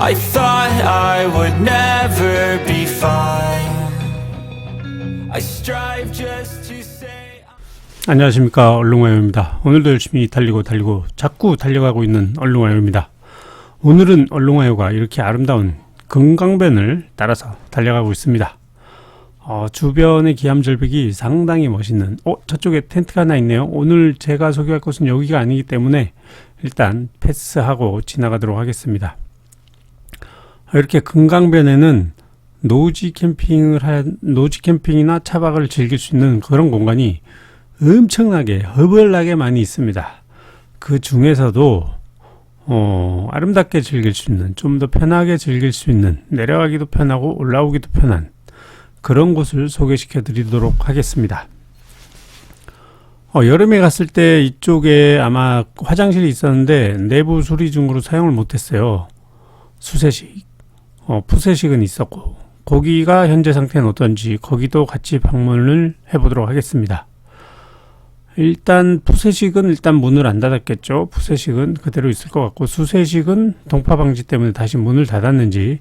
I thought I would never be fine. I strive just to say. 안녕하십니까 얼룽아요입니다. 오늘도 열심히 달리고 달리고 자꾸 달려가고 있는 얼룽아요입니다. 오늘은 얼룽아요가 이렇게 아름다운 금강변을 따라서 달려가고 있습니다. 어, 주변의 기암절벽이 상당히 멋있는 어 저쪽에 텐트가 하나 있네요. 오늘 제가 소개할 곳은 여기가 아니기 때문에 일단 패스하고 지나가도록 하겠습니다. 이렇게 금강변에는 노지 캠핑을 한 노지 캠핑이나 차박을 즐길 수 있는 그런 공간이 엄청나게 허벌나게 많이 있습니다. 그 중에서도 어, 아름답게 즐길 수 있는 좀 더 편하게 즐길 수 있는 내려가기도 편하고 올라오기도 편한 그런 곳을 소개시켜 드리도록 하겠습니다. 어, 여름에 갔을 때 이쪽에 아마 화장실이 있었는데 내부 수리 중으로 사용을 못했어요. 수세식, 어, 푸세식은 있었고 거기가 현재 상태는 어떤지 거기도 같이 방문을 해보도록 하겠습니다. 일단 푸세식은 일단 문을 안 닫았겠죠. 푸세식은 그대로 있을 것 같고 수세식은 동파 방지 때문에 다시 문을 닫았는지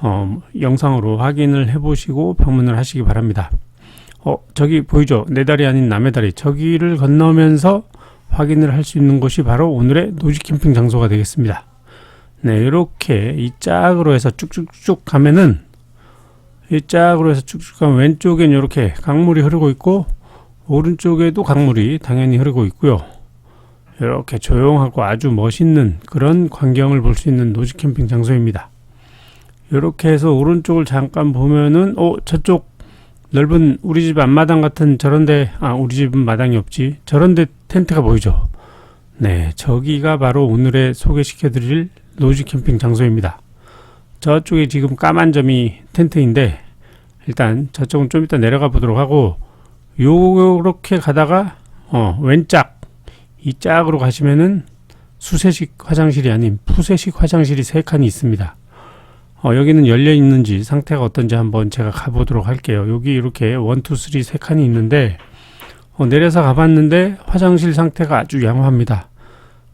어, 영상으로 확인을 해보시고 방문을 하시기 바랍니다. 어, 저기 보이죠? 내 다리 아닌 남의 다리. 저기를 건너면서 확인을 할 수 있는 곳이 바로 오늘의 노지 캠핑 장소가 되겠습니다. 네, 이렇게 이 짝으로 해서 쭉쭉쭉 가면은 이 짝으로 해서 쭉쭉 가면 왼쪽엔 이렇게 강물이 흐르고 있고 오른쪽에도 강물이 당연히 흐르고 있고요. 이렇게 조용하고 아주 멋있는 그런 광경을 볼 수 있는 노지 캠핑 장소입니다. 이렇게 해서 오른쪽을 잠깐 보면은 어 저쪽 넓은 우리 집 앞마당 같은 저런데 아 우리 집은 마당이 없지 저런데 텐트가 보이죠. 네 저기가 바로 오늘의 소개시켜드릴 노지 캠핑 장소입니다. 저쪽에 지금 까만 점이 텐트인데 일단 저쪽은 좀 이따 내려가 보도록 하고 요렇게 가다가 어 왼짝 이 짝으로 가시면은 수세식 화장실이 아닌 푸세식 화장실이 세 칸이 있습니다. 어, 여기는 열려 있는지 상태가 어떤지 한번 제가 가보도록 할게요. 여기 이렇게 원, 투, 쓰리 세 칸이 있는데 어, 내려서 가봤는데 화장실 상태가 아주 양호합니다.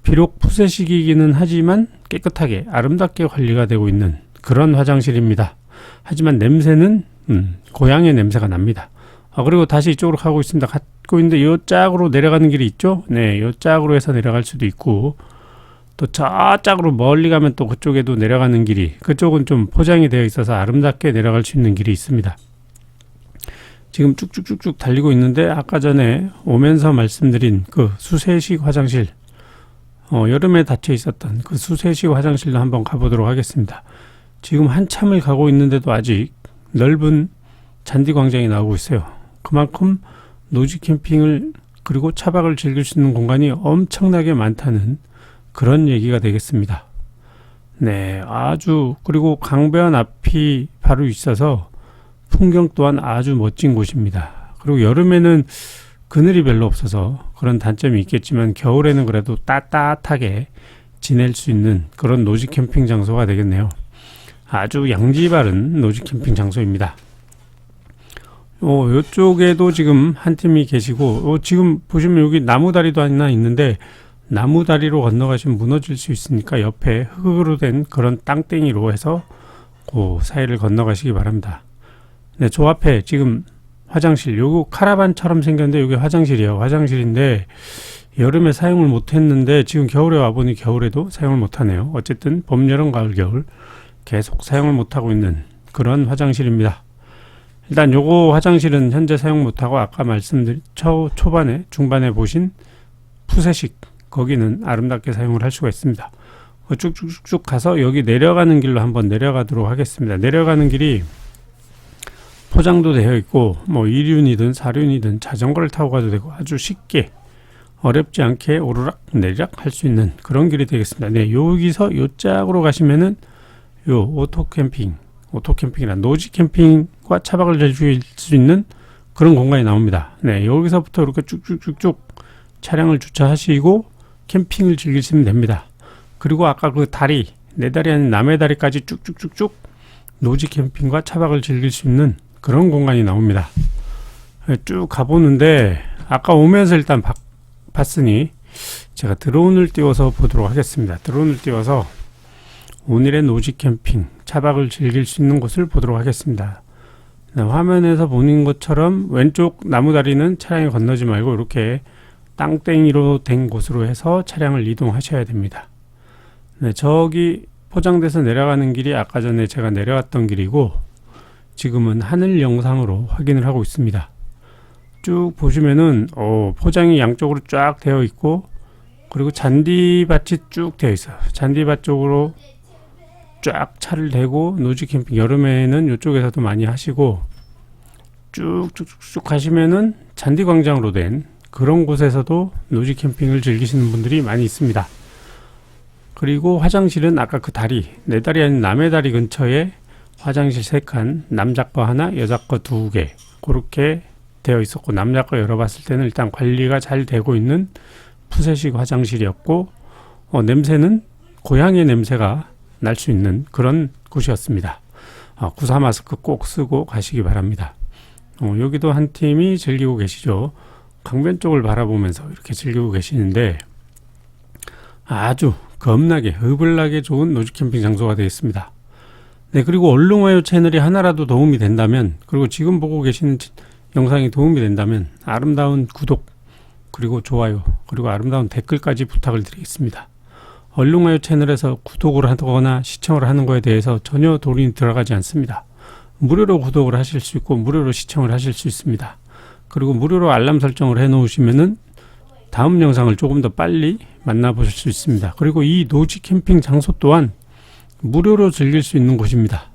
비록 푸세식이기는 하지만 깨끗하게 아름답게 관리가 되고 있는 그런 화장실입니다. 하지만 냄새는 음, 고향의 냄새가 납니다. 아, 그리고 다시 이쪽으로 가고 있습니다. 가고 있는데 요 짝으로 내려가는 길이 있죠? 네, 요 짝으로 해서 내려갈 수도 있고 또 저 짝으로 멀리 가면 또 그쪽에도 내려가는 길이 그쪽은 좀 포장이 되어 있어서 아름답게 내려갈 수 있는 길이 있습니다. 지금 쭉쭉쭉쭉 달리고 있는데 아까 전에 오면서 말씀드린 그 수세식 화장실 어, 여름에 닫혀 있었던 그 수세식 화장실도 한번 가보도록 하겠습니다. 지금 한참을 가고 있는데도 아직 넓은 잔디 광장이 나오고 있어요. 그만큼 노지 캠핑을 그리고 차박을 즐길 수 있는 공간이 엄청나게 많다는 그런 얘기가 되겠습니다. 네, 아주 그리고 강변 앞이 바로 있어서 풍경 또한 아주 멋진 곳입니다. 그리고 여름에는 그늘이 별로 없어서 그런 단점이 있겠지만 겨울에는 그래도 따뜻하게 지낼 수 있는 그런 노지 캠핑 장소가 되겠네요. 아주 양지 바른 노지 캠핑 장소입니다. 어, 이쪽에도 지금 한 팀이 계시고, 어, 지금 보시면 여기 나무 다리도 하나 있는데, 나무 다리로 건너가시면 무너질 수 있으니까 옆에 흙으로 된 그런 땅땡이로 해서 그 사이를 건너가시기 바랍니다. 네, 저 앞에 지금 화장실, 요거 카라반처럼 생겼는데 여기 화장실이에요. 화장실인데 여름에 사용을 못 했는데 지금 겨울에 와보니 겨울에도 사용을 못 하네요. 어쨌든 봄, 여름, 가을, 겨울 계속 사용을 못 하고 있는 그런 화장실입니다. 일단 요거 화장실은 현재 사용 못하고 아까 말씀드린 초, 초반에 중반에 보신 푸세식 거기는 아름답게 사용을 할 수가 있습니다. 어, 쭉쭉쭉 가서 여기 내려가는 길로 한번 내려가도록 하겠습니다. 내려가는 길이 포장도 되어 있고 뭐 2륜이든 4륜이든 자전거를 타고 가도 되고 아주 쉽게 어렵지 않게 오르락 내리락 할 수 있는 그런 길이 되겠습니다. 네, 여기서 요 짝으로 가시면은 요 오토 캠핑 오토 캠핑이나 노지 캠핑과 차박을 즐길 수 있는 그런 공간이 나옵니다. 네, 여기서부터 이렇게 쭉쭉쭉쭉 차량을 주차하시고 캠핑을 즐기시면 됩니다. 그리고 아까 그 다리, 내 다리 아닌 남의 다리까지 쭉쭉쭉쭉 노지 캠핑과 차박을 즐길 수 있는 그런 공간이 나옵니다. 네, 쭉 가보는데 아까 오면서 일단 바- 봤으니 제가 드론을 띄워서 보도록 하겠습니다. 드론을 띄워서 오늘의 노지 캠핑 차박을 즐길 수 있는 곳을 보도록 하겠습니다. 네, 화면에서 보는 것처럼 왼쪽 나무 다리는 차량이 건너지 말고 이렇게 땅땡이로 된 곳으로 해서 차량을 이동하셔야 됩니다. 네, 저기 포장돼서 내려가는 길이 아까 전에 제가 내려왔던 길이고 지금은 하늘 영상으로 확인을 하고 있습니다. 쭉 보시면은 어, 포장이 양쪽으로 쫙 되어 있고 그리고 잔디밭이 쭉 되어 있어요. 잔디밭 쪽으로 쫙 차를 대고 노지 캠핑 여름에는 이쪽에서도 많이 하시고 쭉쭉쭉 가시면은 잔디 광장으로 된 그런 곳에서도 노지 캠핑을 즐기시는 분들이 많이 있습니다. 그리고 화장실은 아까 그 다리 내 다리 아닌 남의 다리 근처에 화장실 세 칸 남자 거 하나 여자 거 두 개 그렇게 되어 있었고 남자 거 열어봤을 때는 일단 관리가 잘 되고 있는 푸세식 화장실이었고 어, 냄새는 고향의 냄새가 날 수 있는 그런 곳이었습니다. 아, 구사 마스크 꼭 쓰고 가시기 바랍니다. 어, 여기도 한 팀이 즐기고 계시죠. 강변 쪽을 바라보면서 이렇게 즐기고 계시는데 아주 겁나게 허블나게 좋은 노지 캠핑 장소가 되어 있습니다. 네 그리고 얼룩와요 채널이 하나라도 도움이 된다면 그리고 지금 보고 계시는 치- 영상이 도움이 된다면 아름다운 구독 그리고 좋아요 그리고 아름다운 댓글까지 부탁을 드리겠습니다. 얼룩마요 채널에서 구독을 하거나 시청을 하는 것에 대해서 전혀 돈이 들어가지 않습니다. 무료로 구독을 하실 수 있고 무료로 시청을 하실 수 있습니다. 그리고 무료로 알람 설정을 해 놓으시면은 다음 영상을 조금 더 빨리 만나보실 수 있습니다. 그리고 이 노지 캠핑 장소 또한 무료로 즐길 수 있는 곳입니다.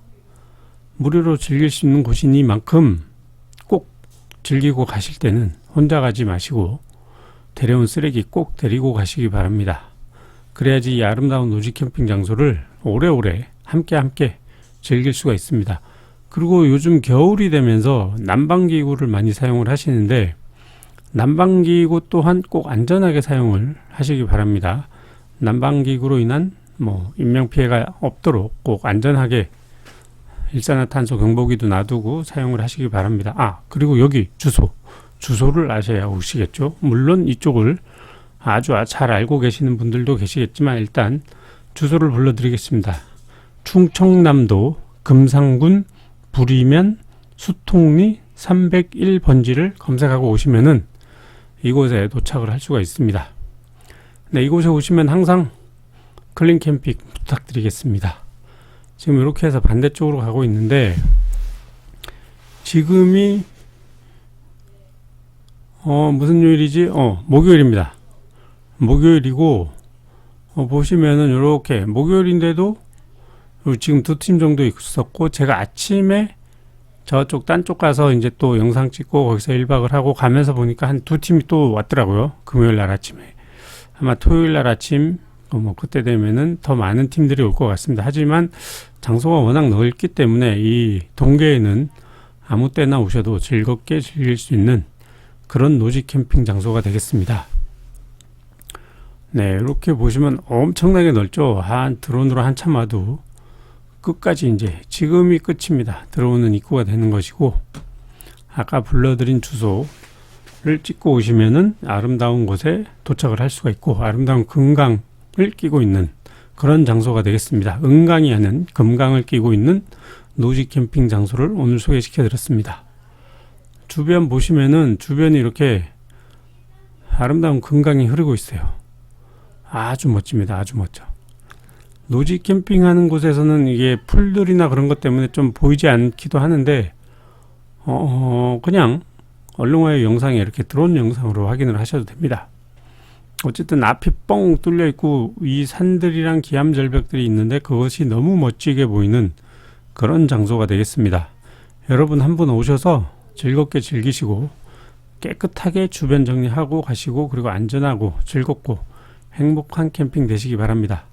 무료로 즐길 수 있는 곳이니만큼 꼭 즐기고 가실 때는 혼자 가지 마시고 데려온 쓰레기 꼭 데리고 가시기 바랍니다. 그래야지 이 아름다운 노지 캠핑 장소를 오래오래 함께 함께 즐길 수가 있습니다. 그리고 요즘 겨울이 되면서 난방기구를 많이 사용을 하시는데 난방기구 또한 꼭 안전하게 사용을 하시기 바랍니다. 난방기구로 인한 뭐 인명 피해가 없도록 꼭 안전하게 일산화탄소 경보기도 놔두고 사용을 하시기 바랍니다. 아 그리고 여기 주소 주소를 아셔야 오시겠죠. 물론 이쪽을 아주 잘 알고 계시는 분들도 계시겠지만 일단 주소를 불러드리겠습니다. 충청남도 금상군 부리면 수통리 301번지를 검색하고 오시면은 이곳에 도착을 할 수가 있습니다. 네, 이곳에 오시면 항상 클린 캠핑 부탁드리겠습니다. 지금 이렇게 해서 반대쪽으로 가고 있는데 지금이 어 무슨 요일이지? 어 목요일입니다. 목요일이고 어, 보시면은 이렇게 목요일인데도 요 지금 두 팀 정도 있었고 제가 아침에 저쪽 딴 쪽 가서 이제 또 영상 찍고 거기서 1박을 하고 가면서 보니까 한 두 팀이 또 왔더라고요. 금요일 날 아침에. 아마 토요일 날 아침 어, 뭐 그때 되면은 더 많은 팀들이 올 것 같습니다. 하지만 장소가 워낙 넓기 때문에 이 동계에는 아무 때나 오셔도 즐겁게 즐길 수 있는 그런 노지 캠핑 장소가 되겠습니다. 네, 이렇게 보시면 엄청나게 넓죠. 한 드론으로 한참 와도 끝까지 이제 지금이 끝입니다. 들어오는 입구가 되는 것이고 아까 불러드린 주소를 찍고 오시면은 아름다운 곳에 도착을 할 수가 있고 아름다운 금강 을 끼고 있는 그런 장소가 되겠습니다. 은강이 하는 금강을 끼고 있는 노지 캠핑 장소를 오늘 소개시켜 드렸습니다. 주변 보시면은 주변이 이렇게 아름다운 금강이 흐르고 있어요. 아주 멋집니다. 아주 멋져. 노지 캠핑하는 곳에서는 이게 풀들이나 그런 것 때문에 좀 보이지 않기도 하는데 어 그냥 얼룩와의 영상에 이렇게 드론 영상으로 확인을 하셔도 됩니다. 어쨌든 앞이 뻥 뚫려 있고 이 산들이랑 기암 절벽들이 있는데 그것이 너무 멋지게 보이는 그런 장소가 되겠습니다. 여러분 한번 오셔서 즐겁게 즐기시고 깨끗하게 주변 정리하고 가시고 그리고 안전하고 즐겁고 행복한 캠핑 되시기 바랍니다.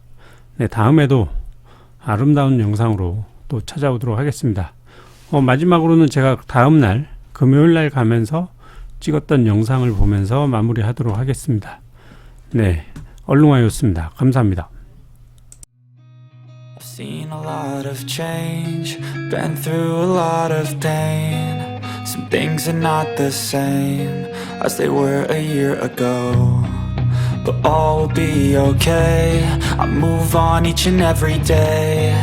네, 다음에도 아름다운 영상으로 또 찾아오도록 하겠습니다. 어, 마지막으로는 제가 다음 날 금요일 날 가면서 찍었던 영상을 보면서 마무리하도록 하겠습니다. 네, 얼룽아였습니다. 감사합니다. I've seen a lot of change, been through a lot of pain. Some things are not the same as they were a year ago. But all will be okay. I move on each and every day.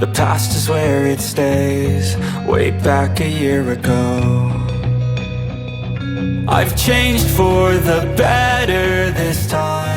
The past is where it stays, way back a year ago. I've changed for the better this time.